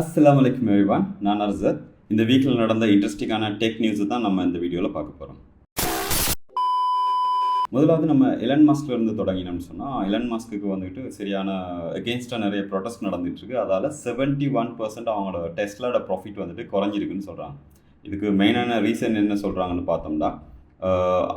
அஸ்லாம் வலைக்கம் எவ்ரிவான் நான் அர்சத் இந்த வீக்கில் நடந்த இன்ட்ரெஸ்டிங்கான டெக் நியூஸை தான் நம்ம இந்த வீடியோவில் பார்க்க போகிறோம் முதலாவது நம்ம எலன் மாஸ்க்ல இருந்து தொடங்கினோம்னு சொன்னால் எலன் மாஸ்க்கு வந்துட்டு சரியான அகேன்ஸ்டாக நிறைய ப்ரொடெஸ்ட் நடந்துட்டு இருக்கு. அதால் செவன்ட்டி ஒன் பர்சன்ட் அவங்களோட டெஸ்லோட ப்ராஃபிட் வந்துட்டு குறைஞ்சிருக்குன்னு சொல்கிறாங்க இதுக்கு மெயினான ரீசன் என்ன சொல்கிறாங்கன்னு பார்த்தோம்னா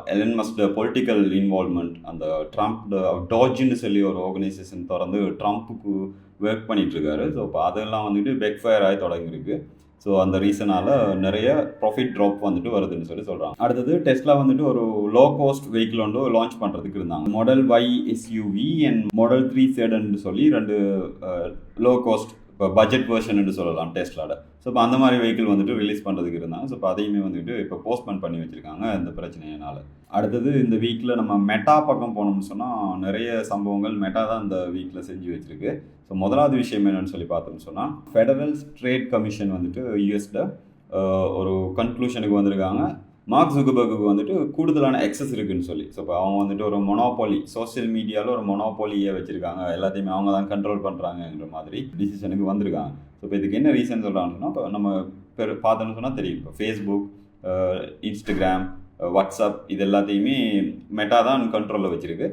எலன் மஸ்ட பொலிட்டிக்கல் இன்வால்மெண்ட் அந்த ட்ரம்ப் டாஜின்னு சொல்லி ஒரு ஆர்கனைசேஷன் திறந்து ட்ரம்ப்புக்கு ஒர்க் பண்ணிகிட்ருக்காரு ஸோ இப்போ அதெல்லாம் வந்துட்டு பெக் ஃபயர் ஆகி தொடங்கியிருக்கு. ஸோ அந்த ரீசனால் நிறைய ப்ராஃபிட் ட்ராப் வந்துட்டு வருதுன்னு சொல்லி சொல்கிறாங்க அடுத்தது டெஸ்ட்லாம் வந்துட்டு ஒரு லோ காஸ்ட் வெஹிக்கிள் வந்து லான்ச் பண்ணுறதுக்கு இருந்தாங்க model Y SUV and model three சேடன்னு சொல்லி ரெண்டு லோ காஸ்ட் இப்போ பட்ஜெட் வெர்ஷன் சொல்லலாம் டெஸ்ட்லாட ஸோ இப்போ அந்த மாதிரி வெஹிக்கிள் வந்துட்டு ரிலீஸ் பண்ணுறதுக்கு இருந்தாங்க. ஸோ இப்போ அதையுமே வந்துட்டு இப்போ போஸ்ட்மெண்ட் பண்ணி வச்சுருக்காங்க இந்த பிரச்சனையினால். அடுத்தது இந்த வீக்கில் நம்ம மெட்டா பக்கம் போனோம்னு சொன்னால் நிறைய சம்பவங்கள் மெட்டா தான் இந்த வீக்கில் செஞ்சு வச்சுருக்கு. ஸோ முதலாவது விஷயம் என்னென்னு சொல்லி பார்த்தோம்னு சொன்னால் ஃபெடரல் ட்ரேட் கமிஷன் வந்துட்டு யூஎஸில் ஒரு கன்க்ளூஷனுக்கு வந்திருக்காங்க. மார்க் ஜுகபர்க்கு வந்துட்டு கூடுதலான எக்ஸஸ் இருக்குன்னு சொல்லி. ஸோ இப்போ அவங்க வந்துட்டு ஒரு மொனோபாலி சோசியல் மீடியாவில் ஒரு மொனோபாலியை வச்சுருக்காங்க. எல்லாத்தையுமே அவங்க தான் கண்ட்ரோல் பண்ணுறாங்கன்ற மாதிரி டிசிஷனுக்கு வந்திருக்காங்க. ஸோ இப்போ இதுக்கு என்ன ரீசன் சொல்கிறாங்கன்னா இப்போ நம்ம பெரு பார்த்தோன்னு சொன்னால் தெரியும். இப்போ ஃபேஸ்புக் இன்ஸ்டாகிராம் வாட்ஸ்அப் இது எல்லாத்தையுமே மெட்டா தான் கண்ட்ரோலில் வச்சுருக்கு.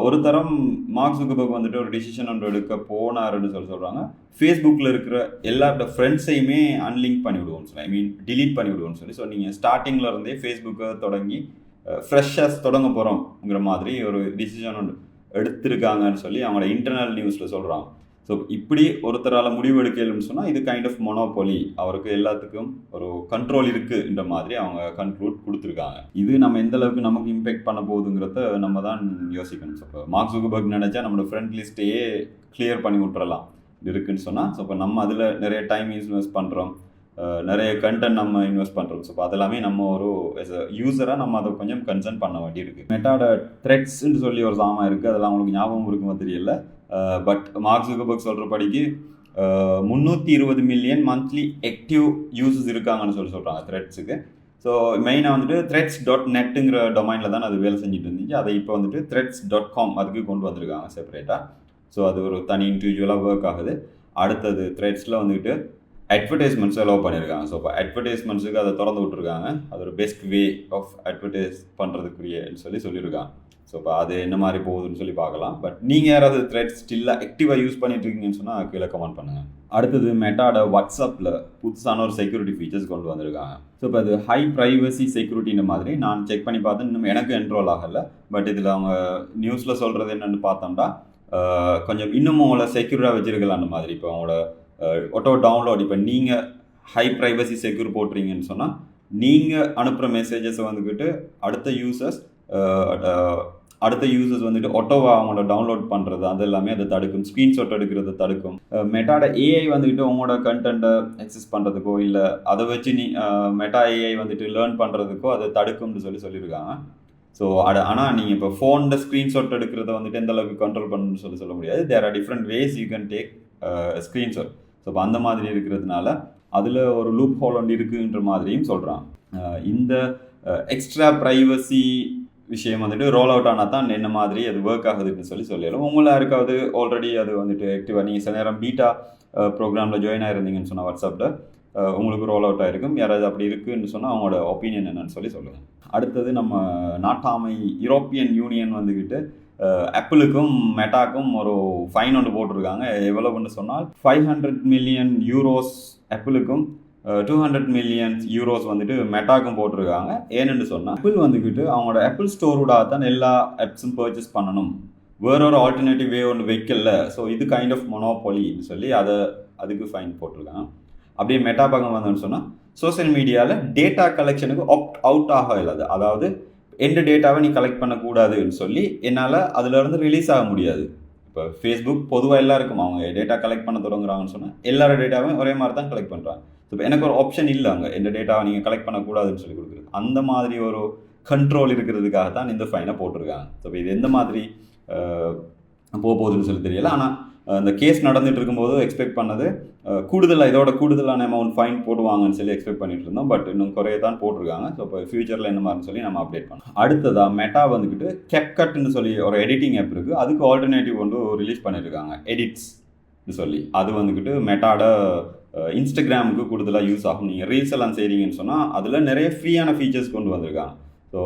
ஒரு தரம் மார்க் ஜுகபர்க் வந்துட்டு ஒரு டிசிஷன் ஒன்று எடுக்க போனாருன்னு சொல்லி சொல்கிறாங்க ஃபேஸ்புக்கில் இருக்கிற எல்லாரோட ஃப்ரெண்ட்ஸையுமே அன்லிங்க் பண்ணி விடுவோம்னு சொல்லி ஐ மீன் டிலீட் பண்ணி விடுவோம்னு சொல்லி ஸோ நீங்கள் ஸ்டார்டிங்கில் இருந்தே ஃபேஸ்புக்கை தொடங்கி ஃப்ரெஷ்ஷாக தொடங்க போகிறோங்கிற மாதிரி ஒரு டிசிஷன் ஒன்று எடுத்திருக்காங்கன்னு சொல்லி அவங்களோட இன்டர்னல் நியூஸில் சொல்கிறாங்க ஸோ இப்படி ஒருத்தரால் முடிவு எடுக்கலன்னு சொன்னால் இது கைண்ட் ஆஃப் மொனோபொலி அவருக்கு எல்லாத்துக்கும் ஒரு கண்ட்ரோல் இருக்குன்ற மாதிரி அவங்க கன்க்ளூட் கொடுத்துருக்காங்க. இது நம்ம எந்த அளவுக்கு நமக்கு இம்பேக்ட் பண்ண போகுதுங்கிறத நம்ம தான் யோசிக்கணும். ஸோ இப்போ மார்க் சுகபர்க் நினச்சா நம்மளோட ஃப்ரெண்ட் லிஸ்ட்டையே கிளியர் பண்ணி விட்டுறலாம். இருக்குன்னு சொன்னால் ஸோ இப்போ நம்ம அதில் நிறைய டைம் இன்வெஸ்ட் பண்ணுறோம் நிறைய கண்டென்ட் நம்ம இன்வெஸ்ட் பண்ணுறோம் ஸோ அதெல்லாமே நம்ம ஒரு எஸ் அ யூஸராக நம்ம அதை கொஞ்சம் கன்சர்ன் பண்ண வேண்டியிருக்கு. மெட்டாட த்ரெட்ஸ்ன்னு சொல்லி ஒரு சாமான் இருக்குது அதெல்லாம் அவங்களுக்கு ஞாபகம் இருக்குமோ தெரியல. பட் மார்க் ஜுகபர்க் சொல்கிறபடிக்கு முந்நூற்றி இருபது மில்லியன் மந்த்லி ஆக்டிவ் யூசஸ் இருக்காங்கன்னு சொல்லி சொல்கிறாங்க த்ரெட்ஸுக்கு ஸோ மெயினாக வந்துட்டு த்ரெட்ஸ் டாட் நெட்டுங்கிற டொமைனில் தான் அது வேலை செஞ்சுட்டு இருந்துச்சு. அதை இப்போ வந்துட்டு த்ரெட்ஸ் டாட் காம் அதுக்கு கொண்டு வந்திருக்காங்க செப்பரேட்டாக ஸோ அது ஒரு தனி இண்டிவிஜுவலாக ஒர்க் ஆகுது. அடுத்தது த்ரெட்ஸில் வந்துட்டு அட்வர்டைஸ்மெண்ட்ஸ் அலோவ் பண்ணியிருக்காங்க ஸோ இப்போ அட்வர்டைஸ்மெண்ட்ஸுக்கு அதை திறந்து விட்ருக்காங்க அது ஒரு பெஸ்ட் வே ஆஃப் அட்வர்டைஸ் பண்ணுறதுக்குரியன்னு சொல்லி சொல்லியிருக்காங்க ஸோ இப்போ அது என்ன மாதிரி போகுதுன்னு சொல்லி பார்க்கலாம். பட் நீங்கள் யாராவது த்ரெட் ஸ்டில்லாக ஆக்டிவாக யூஸ் பண்ணிட்டு இருக்கீங்கன்னு சொன்னால் கீழே கமெண்ட் பண்ணுங்கள் அடுத்தது மெட்டாட வாட்ஸ்அப்பில் புதுசான ஒரு செக்யூரிட்டி ஃபீச்சர்ஸ் கொண்டு வந்திருக்காங்க. ஸோ இப்போ அது ஹை ப்ரைவசி செக்யூரிட்டின்ற மாதிரி நான் செக் பண்ணி பார்த்தேன். இன்னும் எனக்கு என்ரோல் ஆகலை. பட் இதில் அவங்க நியூஸில் சொல்கிறது என்னென்னு பார்த்தோம்னா கொஞ்சம் இன்னும் அவங்கள செக்யூராக வச்சிருக்கலாம் அந்த மாதிரி. இப்போ அவங்களோட ஒட்டோ டவுன்லோட் இப்போ நீங்கள் ஹை ப்ரைவசி செக்யூர் போட்டுறீங்கன்னு சொன்னால் நீங்கள் அனுப்புகிற மெசேஜஸை வந்துக்கிட்டு அடுத்த யூசர்ஸ் அடுத்த யூசர்ஸ் வந்துட்டு ஒட்டோவா அவங்களோட டவுன்லோட் பண்ணுறது அது எல்லாமே அதை தடுக்கும். ஸ்க்ரீன்ஷாட் எடுக்கிறத தடுக்கும். மெட்டாட ஏஐ வந்துட்டு உங்களோட கண்டென்ட்டை எக்ஸஸ் பண்ணுறதுக்கோ இல்லை அதை வச்சு நீ மெட்டா ஏஐ வந்துட்டு லேர்ன் பண்ணுறதுக்கோ அதை தடுக்கும்னு சொல்லி சொல்லியிருக்காங்க. ஸோ அட ஆனால் நீங்கள் இப்போ ஃபோனில் ஸ்க்ரீன்ஷாட் எடுக்கிறத வந்துட்டு எந்த அளவுக்கு கண்ட்ரோல் பண்ணணும்னு சொல்லி சொல்ல முடியாது. There are different ways you can take screenshot so இப்போ அந்த மாதிரி இருக்கிறதுனால அதில் ஒரு லூப் ஹோல் ஒன்று இருக்குன்ற மாதிரியும் சொல்கிறான் இந்த எக்ஸ்ட்ரா ப்ரைவசி விஷயம் வந்துட்டு ரோல் அவுட் ஆனால் தான் என்ன மாதிரி அது ஒர்க் ஆகுதுன்னு சொல்லி சொல்லிடலாம். உங்களை யாருக்காவது ஆல்ரெடி அது வந்துட்டு ஆக்டிவாக நீங்கள் சில நேரம் பீட்டா ப்ரோக்ராமில் ஜாயின் ஆயிருந்தீங்கன்னு சொன்னால் வாட்ஸ்அப்பில் உங்களுக்கு ரோல் அவுட் ஆகிருக்கும் யாராவது அப்படி இருக்குன்னு சொன்னால் அவங்களோட ஒப்பீனியன் என்னன்னு சொல்லி சொல்லுங்கள் அடுத்தது நம்ம நாட்டாமை யூரோப்பியன் யூனியன் வந்துக்கிட்டு ஆப்பிளுக்கும் மெட்டாக்கும் ஒரு ஃபைன் ஒன்று போட்டிருக்காங்க. எவ்வளவுன்னு சொன்னால் ஃபைவ் ஹண்ட்ரட் மில்லியன் யூரோஸ் ஆப்பிளுக்கும் டூ ஹண்ட்ரட் மில்லியன் யூரோஸ் வந்துட்டு மெட்டாக்கும் போட்டிருக்காங்க. ஏன்னு சொன்னால் ஆப்பிள் வந்துக்கிட்டு அவங்களோட ஆப்பிள் ஸ்டோரோட தான் எல்லா ஆப்ஸும் பர்ச்சேஸ் பண்ணணும். வேற ஒரு ஆல்டர்னேட்டிவ் வே ஒன்று வைக்கல. ஸோ இது கைண்ட் ஆஃப் மொனோபாலின்னு சொல்லி அதை அதுக்கு ஃபைன் போட்டிருக்காங்க. அப்படியே மெட்டா பக்கம் வந்தோம்னு சொன்னால் சோசியல் மீடியாவில் டேட்டா கலெக்ஷனுக்கு ஆப்ட் அவுட் ஆக இல்லாது. அதாவது எந்த டேட்டாவை நீ கலெக்ட் பண்ணக்கூடாதுன்னு சொல்லி என்னால் அதுலேருந்து ரிலீஸ் ஆக முடியாது. இப்போ ஃபேஸ்புக் பொதுவாக எல்லாருக்கும் அவங்க டேட்டா கலெக்ட் பண்ண தொடங்குறாங்கன்னு சொன்னால் எல்லாரோட டேட்டாவும் ஒரே மாதிரி தான் கலெக்ட் பண்ணுறாங்க இப்போ எனக்கு ஒரு ஆப்ஷன் இல்லை அங்கே. எந்த டேட்டாவை நீங்கள் கலெக்ட் பண்ணக்கூடாதுன்னு சொல்லி கொடுக்குறது. அந்த மாதிரி ஒரு கண்ட்ரோல் இருக்கிறதுக்காக தான் இந்த ஃபைனை போட்டிருக்காங்க. ஸோ இது எந்த மாதிரி போக போகுதுன்னு சொல்லி தெரியல. ஆனால் அந்த கேஸ் நடந்துட்டு இருக்கும்போது எக்ஸ்பெக்ட் பண்ணது கூடுதலாக இதோட கூடுதலான அமௌண்ட் ஃபைன் போடுவாங்கன்னு சொல்லி எக்ஸ்பெக்ட் பண்ணிட்டு இருந்தோம். பட் இன்னும் குறைய தான் போட்டிருக்காங்க. ஸோ இப்போ ஃபியூச்சரில் என்ன மாதிரின்னு சொல்லி நம்ம அப்டேட் பண்ணோம் அடுத்ததாக மெட்டா வந்துக்கிட்டு கெப்கட்னு சொல்லி ஒரு எடிட்டிங் ஆப் இருக்குது அதுக்கு ஆல்டர்னேட்டிவ் ஒன்று ரிலீஸ் பண்ணியிருக்காங்க எடிட்ஸ் சொல்லி. அது வந்துக்கிட்டு மெட்டாட இன்ஸ்டாகிராமுக்கு கூடுதலாக யூஸ் ஆகும். நீங்கள் ரீல்ஸ் எல்லாம் செய்கிறீங்கன்னு சொன்னால் அதில் நிறைய ஃப்ரீயான ஃபீச்சர்ஸ் கொண்டு வந்திருக்காங்க. ஸோ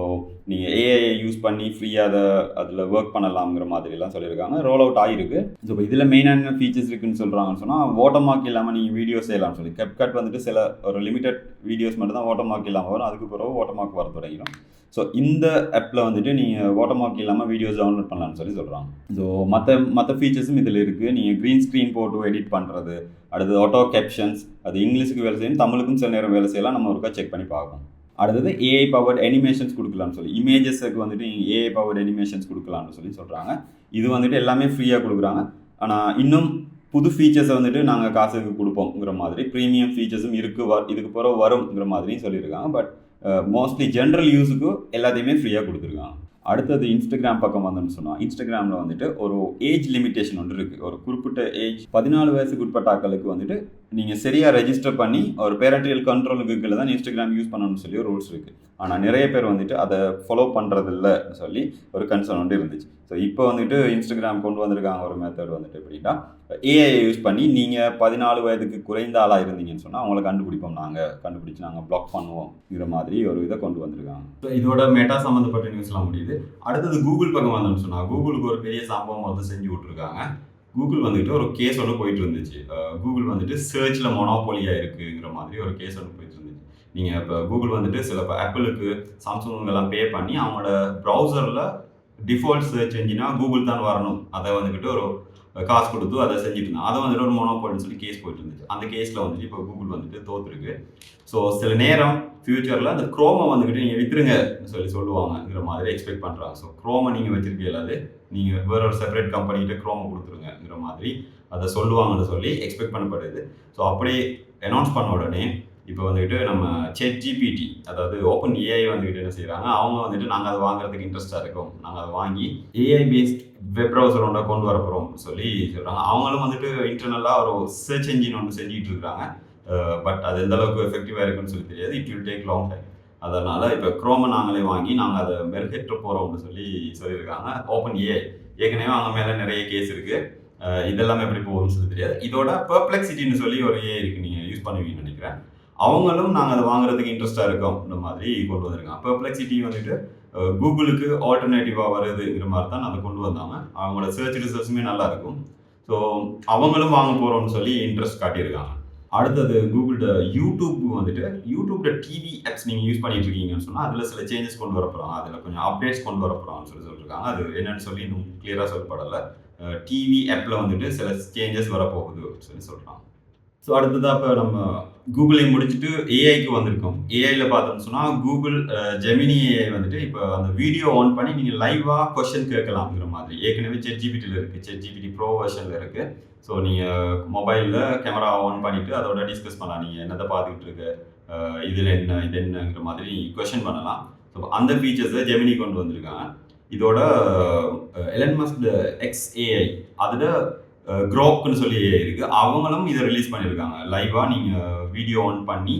நீங்கள் ஏஐ யூஸ் பண்ணி ஃப்ரீயாக அதை அதில் ஒர்க் பண்ணலாம்ங்கிற மாதிரிலாம் சொல்லியிருக்காங்க. ரோல் அவுட் ஆகிருக்கு ஸோ இப்போ இதில் மெயினான ஃபீச்சர்ஸ் இருக்குன்னு சொல்கிறாங்கன்னு சொன்னால் ஓட்டமார்க் இல்லாமல் நீங்கள் வீடியோ செய்யலாம்னு சொல்லி. கட் வந்துட்டு சில ஒரு லிமிட்டட் வீடியோஸ் மட்டும் தான் ஓட்டமார்க் இல்லாமல் வரும். அதுக்கு பிறகு ஓட்டமார்க் வர தொடங்கிடும். ஸோ இந்த ஆப்பில் வந்துட்டு நீங்கள் வாட்டர்மார்க் இல்லாமல் வீடியோஸ் டவுன்லோட் பண்ணலாம்னு சொல்லி சொல்கிறாங்க ஸோ மற்ற மற்ற ஃபீச்சர்ஸும் இதில் இருக்குது நீங்கள் க்ரீன் ஸ்க்ரீன் போட்டு எடிட் பண்ணுறது அடுத்தது ஆட்டோ கேப்ஷன்ஸ் அது இங்கிலீஷுக்கு வேலை செய்யணும் தமிழுக்கும் சில நேரம் வேலை செய்யலாம். நம்ம ஒருக்கா செக் பண்ணி பார்க்கணும் அடுத்தது ஏஐ பவர்ட் அனிமேஷன்ஸ் கொடுக்கலாம்னு சொல்லி. இமேஜஸுக்கு வந்துட்டு நீங்கள் ஏஐ பவர்ட் அனிமேஷன்ஸ் கொடுக்கலாம்னு சொல்லி சொல்கிறாங்க இது வந்துட்டு எல்லாமே ஃப்ரீயாக கொடுக்குறாங்க. ஆனால் இன்னும் புது ஃபீச்சர்ஸை வந்துட்டு நாங்கள் காசுக்கு கொடுப்போங்கிற மாதிரி ப்ரீமியம் ஃபீச்சர்ஸும் இருக்குது வ இதுக்கு பிறகு வரும்ங்கிற மாதிரியும் சொல்லியிருக்காங்க. பட் மோஸ்ட்லி ஜென்ரல் யூஸுக்கு எல்லாத்தையுமே ஃப்ரீயாக கொடுத்துருக்காங்க. அடுத்தது இன்ஸ்டாகிராம் பக்கம் வந்தோம்னு சொன்னால் இன்ஸ்டாகிராமில் வந்துட்டு ஒரு ஏஜ் லிமிட்டேஷன் ஒன்று இருக்குது ஒரு குறிப்பிட்ட ஏஜ் பதினாலு வயசுக்கு உட்பட்ட ஆக்களுக்கு வந்துட்டு நீங்கள் சரியாக ரெஜிஸ்டர் பண்ணி ஒரு பேரண்டியல் கண்ட்ரோலுக்கு கீழே தான் இன்ஸ்டாகிராம் யூஸ் பண்ணணும்னு சொல்லி ஒரு ரூல்ஸ் இருக்குது ஆனால் நிறைய பேர் வந்துட்டு அதை ஃபாலோ பண்ணுறதில்லன்னு சொல்லி ஒரு கன்சர்ன் வந்து இருந்துச்சு. ஸோ இப்போ வந்துட்டு இன்ஸ்டாகிராம் கொண்டு வந்திருக்காங்க ஒரு மெத்தட் வந்துட்டு எப்படின்னா ஏஐ யூஸ் பண்ணி நீங்கள் பதினாலு வயதுக்கு குறைந்த ஆளாக இருந்தீங்கன்னு சொன்னால் அவங்கள கண்டுபிடிப்போம் நாங்கள் கண்டுபிடிச்சி நாங்கள் பிளாக் பண்ணுவோம்ங்கிற மாதிரி ஒரு இதை கொண்டு வந்திருக்காங்க. ஸோ இதோட மெட்டா சம்மந்தப்பட்ட நியூஸ்லாம் முடியுது. அடுத்தது கூகுள் பக்கம் வந்தோம்னு சொன்னால் கூகுளுக்கு ஒரு பெரிய சம்பவம் வந்து செஞ்சு விட்ருக்காங்க கூகுள் வந்துட்டு ஒரு கேஸ் ஒன்று போயிட்டு இருந்துச்சு. கூகுள் வந்துட்டு சர்ச்சில் மொனோபோலியாக இருக்குங்கிற மாதிரி ஒரு கேஸ் ஒன்று போயிட்டு இருந்துச்சு. நீங்கள் இப்போ கூகுள் வந்துட்டு சில இப்போ ஆப்பிளுக்கு சாம்சங்குங்கெல்லாம் பே பண்ணி அவங்களோட ப்ரௌசரில் டிஃபால்ட் சர்ச் என்ஜினாக கூகுள் தான் வரணும். அதை வந்துக்கிட்டு ஒரு காசு கொடுத்து அதை செஞ்சுட்டு இருந்தான். அதை வந்துட்டு ஒரு மொனோபால்னு சொல்லி கேஸ் போயிட்டு இருந்துச்சு. அந்த கேஸில் வந்துட்டு இப்போ கூகுள் வந்துட்டு தோத்துருக்கு. ஸோ சில நேரம் ஃப்யூச்சரில் அந்த குரோமை வந்துக்கிட்டு நீங்கள் விற்றுருங்க சொல்லி சொல்லுவாங்கங்கிற மாதிரி எக்ஸ்பெக்ட் பண்ணுறாங்க ஸோ க்ரோமை நீங்கள் வச்சுருக்கீங்க இல்லாது நீங்கள் வேற ஒரு செப்பரேட் கம்பெனிகிட்ட குரோமை கொடுத்துருங்கிற மாதிரி அதை சொல்லுவாங்கன்னு சொல்லி எக்ஸ்பெக்ட் பண்ணப்படுது. ஸோ அப்படியே அனௌன்ஸ் பண்ண உடனே இப்போ வந்துக்கிட்டு நம்ம செட் ஜிபிடி அதாவது ஓப்பன் ஏஐ வந்துக்கிட்டு என்ன செய்கிறாங்க அவங்க வந்துட்டு நாங்கள் அதை வாங்குறதுக்கு இன்ட்ரெஸ்ட்டாக இருக்கோம். நாங்கள் அதை வாங்கி ஏஐ பேஸ்ட் வெப் ப்ரௌசர் ஒன்றை கொண்டு வர போகிறோம் சொல்லி சொல்கிறாங்க அவங்களும் வந்துட்டு இன்டர்னலாக ஒரு சர்ச் என்ஜின் ஒன்று செஞ்சுட்டு இருக்காங்க. பட் அது எந்த அளவுக்கு எஃபெக்டிவாக இருக்குன்னு சொல்லி தெரியாது. It will take long time அதனால் இப்போ குரோமை நாங்களே வாங்கி நாங்கள் அதை மெருகேற்ற போகிறோம்னு சொல்லி சொல்லியிருக்காங்க. ஓப்பன் ஏஐ ஏற்கனவே அவங்க மேலே நிறைய கேஸ் இருக்குது இதெல்லாமே எப்படி போகும்னு சொல்லி தெரியாது. இதோட பர்ப்ளெக்சிட்டின்னு சொல்லி ஒரு ஏஐ இருக்குது நீங்கள் யூஸ் பண்ணுவீங்கன்னு நினைக்கிறேன். அவங்களும் நாங்கள் அதை வாங்குறதுக்கு இன்ட்ரெஸ்ட்டாக இருக்கோம் இந்த மாதிரி கொண்டு வந்திருக்காங்க. பர்ப்ளெக்சிட்டி வந்துட்டு கூகுளுக்கு ஆல்டர்னேட்டிவாக வருதுங்கிற மாதிரி தான் அதை கொண்டு வந்தாங்க. அவங்களோட சர்ச் ரிசர்ச்சுமே நல்லா இருக்கும். ஸோ அவங்களும் வாங்க போகிறோம்னு சொல்லி இன்ட்ரெஸ்ட் காட்டியிருக்காங்க. அடுத்தது கூகுள்ட யூடியூப் வந்துட்டு யூடியூப்ல டிவி ஆப்ஸ் நீங்கள் யூஸ் பண்ணிட்டு இருக்கீங்கன்னு சொன்னால் அதில் சில சேஞ்சஸ் கொண்டு வர போகிறாங்க அதில் கொஞ்சம் அப்டேட்ஸ் கொண்டு வர போகிறாங்கன்னு சொல்லி சொல்லியிருக்காங்க அது என்னன்னு சொல்லி இன்னும் கிளியராக சொல்லப்படலை. டிவி ஆப்பில் வந்துட்டு சில சேஞ்சஸ் வரப்போகுது சொல்லி சொல்கிறாங்க ஸோ அடுத்ததாக இப்போ நம்ம கூகுளை முடிச்சுட்டு ஏஐக்கு வந்திருக்கோம். ஏஐயில் பார்த்தோம்னு சொன்னால் கூகுள் ஜெமினி ஏஐ வந்துட்டு இப்போ அந்த வீடியோ ஆன் பண்ணி நீங்கள் லைவாக கொஷின் கேட்கலாம்ங்கிற மாதிரி. ஏற்கனவே செட் ஜிபிடியில் இருக்குது செட் ஜிபிடி ப்ரோ வெர்ஷனில் இருக்குது ஸோ நீங்கள் மொபைலில் கேமரா ஆன் பண்ணிவிட்டு அதோட டிஸ்கஸ் பண்ணலாம். நீங்கள் என்னதை பார்த்துக்கிட்டு இருக்க இதில் என்ன இது என்னங்கிற மாதிரி கொஷின் பண்ணலாம். ஸோ அந்த ஃபீச்சர்ஸை ஜெமினி கொண்டு வந்திருக்காங்க. இதோட எலன் மஸ்ட் எக்ஸ் ஏஐ அதில் க்ரோப்னு சொல்லி இருக்கு. அவங்களும் இதை ரிலீஸ் பண்ணியிருக்காங்க. லைவாக நீங்கள் வீடியோ ஆன் பண்ணி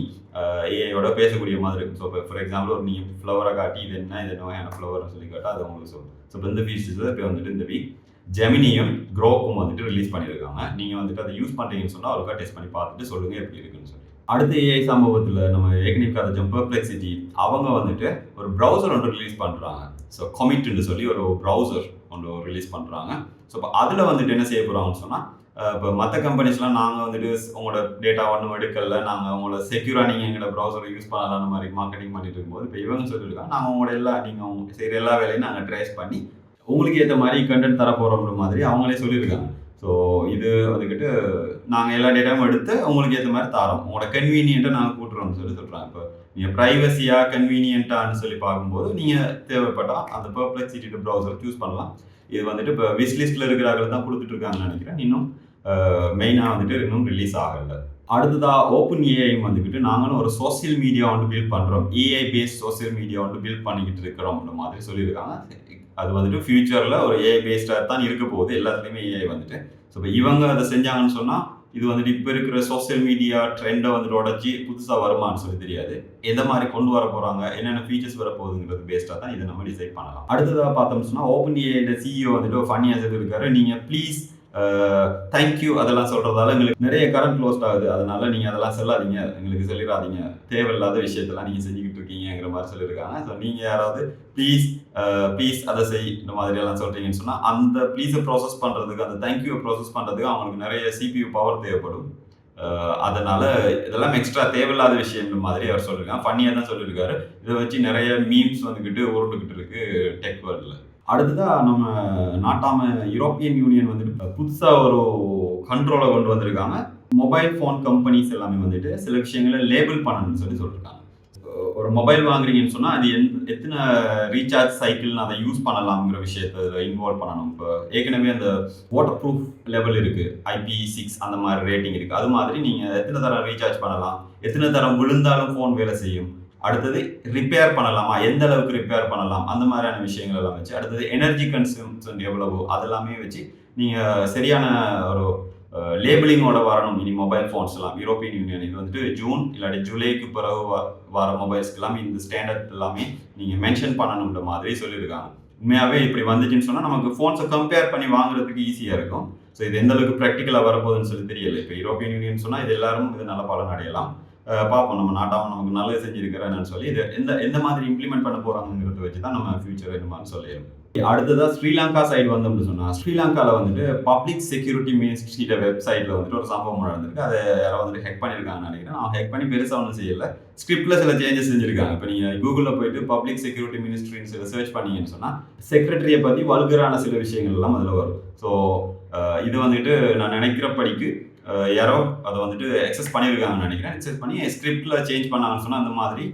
ஏஐயோட பேசக்கூடிய மாதிரி இருக்கும் ஸோ இப்போ ஃபார் எக்ஸாம்பிள் ஒரு நீங்கள் ஃப்ளவரை காட்டி இது என்ன இது என்ன வகையான ஃப்ளவர்னு சொல்லி கேட்டால் அது உங்களுக்கு சொல்லும். ஸோ இப்போ இந்த ஃபீச்சர்ஸ் இப்போ வந்துட்டு இந்த வீக் ஜெமினியும் க்ரோப்பும் வந்துட்டு ரிலீஸ் பண்ணியிருக்காங்க. நீங்கள் வந்துட்டு அதை யூஸ் பண்ணுறீங்கன்னு சொன்னால் அவருக்கா டெஸ்ட் பண்ணி பார்த்துட்டு சொல்லுங்கள் எப்படி இருக்குன்னு சொல்லி. அடுத்த ஏஐ சம்பவத்தில் நம்ம ஏற்கனவே கதை பெர்ப்ளெக்சிட்டி அவங்க வந்துட்டு ஒரு ப்ரௌசர் ஒன்று ரிலீஸ் பண்ணுறாங்க ஸோ கொமிட்னு சொல்லி ஒரு ப்ரௌசர் ஒன்று ரிலீஸ் பண்ணுறாங்க ஸோ இப்போ அதில் வந்துட்டு என்ன செய்ய போகிறாங்கன்னு சொன்னால் இப்போ மற்ற கம்பெனிஸ்லாம் நாங்கள் வந்துட்டு உங்களோட டேட்டா ஒன்றும் எடுக்கல நாங்கள் உங்களோட செக்யூராக நீங்கள் எங்களோட ப்ரௌசரை யூஸ் பண்ணலாம்னு மாதிரி மார்க்கெட்டிங் பண்ணிட்டு இருக்கும்போது இப்போ இவங்க சொல்லியிருக்காங்க நாங்கள் உங்களோட எல்லா நீங்கள் செய்கிற எல்லா வேலையும் நாங்கள் ட்ரேஸ் பண்ணி உங்களுக்கு ஏற்ற மாதிரி கண்டென்ட் தர போகிறோம்ன்ற மாதிரி அவங்களே சொல்லியிருக்காங்க ஸோ இது வந்துக்கிட்டு நாங்கள் எல்லா டேட்டாவும் எடுத்து உங்களுக்கு ஏற்ற மாதிரி தரோம். உங்களோட கன்வீனியண்ட்டை நாங்கள் கூட்டுறோம்னு சொல்லி சொல்கிறாங்க இப்போ நீங்கள் ப்ரைவசியாக கன்வீனியண்ட்டான்னு சொல்லி பார்க்கும்போது நீங்கள் தேவைப்பட்டால் அந்த பர்ப்ளெக்சிட்டி ப்ரௌசர் சூஸ் பண்ணலாம். இது வந்துட்டு இப்போ விஷ் லிஸ்ட்டில் இருக்கிறார்கள் தான் கொடுத்துட்ருக்காங்கன்னு நினைக்கிறேன். இன்னும் மெயினாக வந்துட்டு இன்னும் ரிலீஸ் ஆகலை. அடுத்ததாக ஓப்பன் ஏஐ வந்துக்கிட்டு நாங்களும் ஒரு சோசியல் மீடியா வந்து பில்ட் பண்ணுறோம் ஏஐ பேஸ்ட் சோசியல் மீடியா வந்து பில்ட் பண்ணிக்கிட்டு இருக்கிறோம்ன்ற மாதிரி சொல்லியிருக்காங்க. அது வந்துட்டு ஃபியூச்சரில் ஒரு ஏஐ பேஸ்டாக தான் இருக்க போகுது. எல்லாத்துலேயுமே ஏஐ வந்துட்டு. ஸோ இப்போ இவங்க அதை செஞ்சாங்கன்னு சொன்னால் இது வந்துட்டு இப்போ இருக்கிற சோசியல் மீடியா ட்ரெண்டை வந்துட்டு உடச்சி புதுசாக வருமானு சொல்லி தெரியாது. எந்த மாதிரி கொண்டு வர போகிறாங்க என்னென்ன ஃபீச்சர்ஸ் வர போகுதுங்கிறது பேஸ்டாக தான் இதை நம்ம டிசைட் பண்ணலாம். அடுத்ததாக பார்த்தோம்னா சொன்னால் ஓப்பன் ஏஐட சிஇஓ வந்துட்டு ஃபன்னியாக இருக்காரு. நீங்கள் ப்ளீஸ் தேங்க்யூ அதெல்லாம் சொல்கிறதால எங்களுக்கு நிறைய கரண்ட் க்ளோஸ்ட் ஆகுது. அதனால நீங்கள் அதெல்லாம் சொல்லாதீங்க. எங்களுக்கு சொல்லிடாதீங்க. தேவையில்லாத விஷயத்தெல்லாம் நீங்கள் செஞ்சுக்கிட்டு இருக்கீங்கிற மாதிரி சொல்லியிருக்காங்க. ஸோ நீங்கள் யாராவது ப்ளீஸ் ப்ளீஸ் அதை செய் இந்த மாதிரி எல்லாம் சொல்கிறீங்கன்னு சொன்னால் அந்த ப்ளீஸை ப்ராசஸ் பண்ணுறதுக்கு அந்த தேங்க்யூ ப்ராசஸ் பண்ணுறதுக்கு அவங்களுக்கு நிறைய சிபியூ பவர் தேவைப்படும். அதனால இதெல்லாம் எக்ஸ்ட்ரா தேவையில்லாத விஷயம் மாதிரி அவர் சொல்லியிருக்காங்க. ஃபன்னியாக தான் சொல்லியிருக்காரு. இதை வச்சு நிறைய மீம்ஸ் வந்துக்கிட்டு உருண்டுக்கிட்டு இருக்கு டெக் வேர்ல்டில் அடுத்ததாக நம்ம நாட்டாம யூரோப்பியன் யூனியன் வந்துட்டு புதுசாக ஒரு கண்ட்ரோலை கொண்டு வந்திருக்காங்க. மொபைல் ஃபோன் கம்பெனிஸ் எல்லாமே வந்துட்டு சில விஷயங்களை லேபிள் பண்ணணும்னு சொல்லி சொல்லியிருக்காங்க ஒரு மொபைல் வாங்குறீங்கன்னு சொன்னால் அது எந் எத்தனை ரீசார்ஜ் சைக்கிள் அதை யூஸ் பண்ணலாம்ங்கிற விஷயத்தை இதில் இன்வால்வ் பண்ணணும். இப்போ ஏற்கனவே அந்த வாட்டர் ப்ரூஃப் லெவல் இருக்குது ஐபி சிக்ஸ் அந்த மாதிரி ரேட்டிங் இருக்குது அது மாதிரி நீங்கள் எத்தனை தரம் ரீசார்ஜ் பண்ணலாம்? எத்தனை தரம் விழுந்தாலும் ஃபோன் வேலை செய்யும்? அடுத்தது ரிப்பேர் பண்ணலாமா? எந்த அளவுக்கு ரிப்பேர் பண்ணலாம்? அந்த மாதிரியான விஷயங்கள் எல்லாம் வச்சு அடுத்தது எனர்ஜி கன்சம்ஷன் எவ்வளவு? அதெல்லாமே வச்சு நீங்கள் சரியான ஒரு லேபிளிங்கோட வரணும். இனி மொபைல் ஃபோன்ஸ் எல்லாம். யூரோப்பியன் யூனியன் இது வந்துட்டு ஜூன் இல்லாட்டி ஜூலைக்கு பிறகு வ- வர மொபைல்ஸ்க்கு எல்லாமே இந்த ஸ்டாண்டர்ட் எல்லாமே நீங்கள் மென்ஷன் பண்ணணுன்ற மாதிரி சொல்லியிருக்காங்க. உண்மையாகவே இப்படி வந்துச்சுன்னு சொன்னால் நமக்கு ஃபோன்ஸை கம்பேர் பண்ணி வாங்குறதுக்கு ஈஸியாக இருக்கும். ஸோ இது எந்த அளவுக்கு ப்ராக்டிக்கலாக வரப்போகுதுன்னு சொல்லி தெரியல. இப்போ யூரோப்பியன் யூனியன் சொன்னால் இது எல்லாரும் இது நல்ல பலன் அடையலாம். பார்ப்போம். நம்ம நாட்டாவும் நமக்கு நல்லது செஞ்சிருக்கிறேன்னு சொல்லி இது எந்த எந்த மாதிரி இம்ப்ளிமெண்ட் பண்ண போகிறாங்கிறத வச்சு தான் நம்ம ஃபியூச்சர் என்னமான்னு சொல்லிடுவோம் அடுத்ததா ஸ்ரீலங்கா சைடு வந்தோம்னு சொன்னா ஸ்ரீலங்காவில் வந்துட்டு பப்ளிக் செக்யூரிட்டி மினிஸ்ட்ரியோட வெப்சைட்ல வந்துட்டு ஒரு சம்பவம் நடந்திருக்கு. அதை யாராவது வந்துட்டு ஹெக் பண்ணியிருக்காங்கன்னு நினைக்கிறேன். நான் ஹெக் பண்ணி பெருசாக ஒன்றும் செய்யல. ஸ்கிரிப்ட்ல சில சேஞ்சஸ் செஞ்சிருக்காங்க. இப்போ நீங்கள் கூகுளில் போயிட்டு பப்ளிக் செக்யூரிட்டி மினிஸ்ட்ரின்னு சில சர்ச் பண்ணீங்கன்னு சொன்னால் செக்ரட்டரியை பற்றி வல்கரான சில விஷயங்கள் எல்லாம் அதில் வரும். ஸோ இது வந்துட்டு நான் நினைக்கிறபடிக்கு படிக்கு யாரோ அதை வந்துட்டு எக்ஸஸ் பண்ணியிருக்காங்கன்னு நினைக்கிறேன். எக்ஸஸ் பண்ணி ஸ்கிரிப்டில் சேஞ்ச் பண்ணாங்கன்னு சொன்னால் அந்த மாதிரி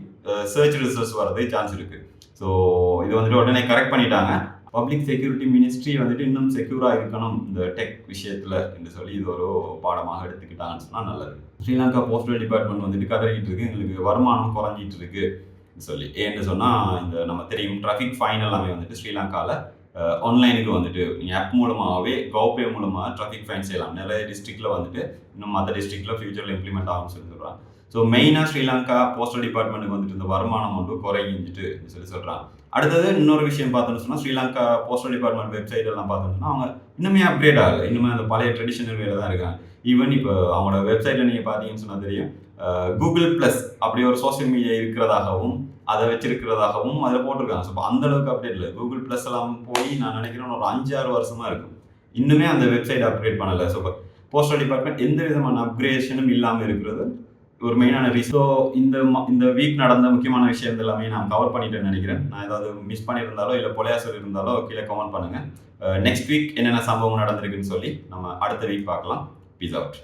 சர்ச் ரிசல்ட்ஸ் வரது சான்ஸ் இருக்குது ஸோ இது வந்துட்டு உடனே கரெக்ட் பண்ணிட்டாங்க. பப்ளிக் செக்யூரிட்டி மினிஸ்ட்ரி வந்துட்டு இன்னும் செக்யூராக இருக்கணும் இந்த டெக் விஷயத்தில் என்று சொல்லி இது ஒரு பாடமாக எடுத்துக்கிட்டாங்கன்னு சொன்னால் நல்லது. ஸ்ரீலங்கா போஸ்டல் டிபார்ட்மெண்ட் வந்துட்டு கதறிக்கிட்டு இருக்கு. எங்களுக்கு வருமானம் குறைஞ்சிட்டு இருக்கு சொல்லி. ஏன்னு சொன்னால் இந்த நம்ம தெரியும் டிராஃபிக் ஃபைன் எல்லாமே வந்துட்டு ஸ்ரீலங்காவில் ஆன்லைனுக்கு வந்துட்டு நீங்கள் ஆப் மூலமாகவே கோபே மூலமாக டிராஃபிக் ஃபைன் செய்யலாம். நிறைய டிஸ்ட்ரிக்டில் வந்துட்டு இன்னும் மற்ற டிஸ்ட்ரிக்டில் ஃபியூச்சரில் இம்ப்ளிமெண்ட் ஆகும்னு சொல்லி சொல்கிறாங்க ஸோ மெயினாக ஸ்ரீலங்கா போஸ்டல் டிபார்ட்மெண்ட்டுக்கு வந்துட்டு இந்த வருமானம் வந்து குறைஞ்சிட்டு சொல்லி சொல்கிறாங்க அடுத்தது இன்னொரு விஷயம் பார்த்தோம்னு சொன்னால் ஸ்ரீலங்கா போஸ்டல் டிபார்ட்மெண்ட் வெப்சைட் எல்லாம் பார்த்தோம்னா அவங்க இன்னுமே அப்கிரேட் ஆகலை. இன்னுமே அந்த பழைய ட்ரெடிஷனல் வேலை தான் இருக்காங்க. ஈவன் இப்போ அவங்களோட வெப்சைட்டில் நீங்கள் பார்த்தீங்கன்னு சொன்னால் தெரியும். கூகுள் ப்ளஸ் அப்படி ஒரு சோஷியல் மீடியா இருக்கிறதாகவும் அதை வச்சிருக்கிறதாகவும் அதில் போட்டிருக்காங்க. ஸோ அந்த அளவுக்கு அப்டேட் இல்லை. கூகுள் ப்ளஸ் எல்லாம் போய் நான் நினைக்கிறேன் ஒரு அஞ்சு ஆறு வருஷமா இருக்கும். இன்னுமே அந்த வெப்சைட் அப்கிரேட் பண்ணலை. ஸோ போஸ்டல் டிபார்ட்மெண்ட் எந்த விதமான அப்கிரேஷனும் இல்லாமல் இருக்கிறது. ஒரு மெயினான ரீசன் ஸோ இந்த ம- இந்த வீக் நடந்த முக்கியமான விஷயம் எல்லாமே நான் கவர் பண்ணிட்டேன்னு நினைக்கிறேன். நான் ஏதாவது மிஸ் பண்ணியிருந்தாலோ இல்லை பொலையா சொல்லியிருந்தாலோ கீழே கமெண்ட் பண்ணுங்கள் நெக்ஸ்ட் வீக் என்னென்ன சம்பவம் நடந்திருக்குன்னு சொல்லி நம்ம அடுத்த வீக் பார்க்கலாம். Peace out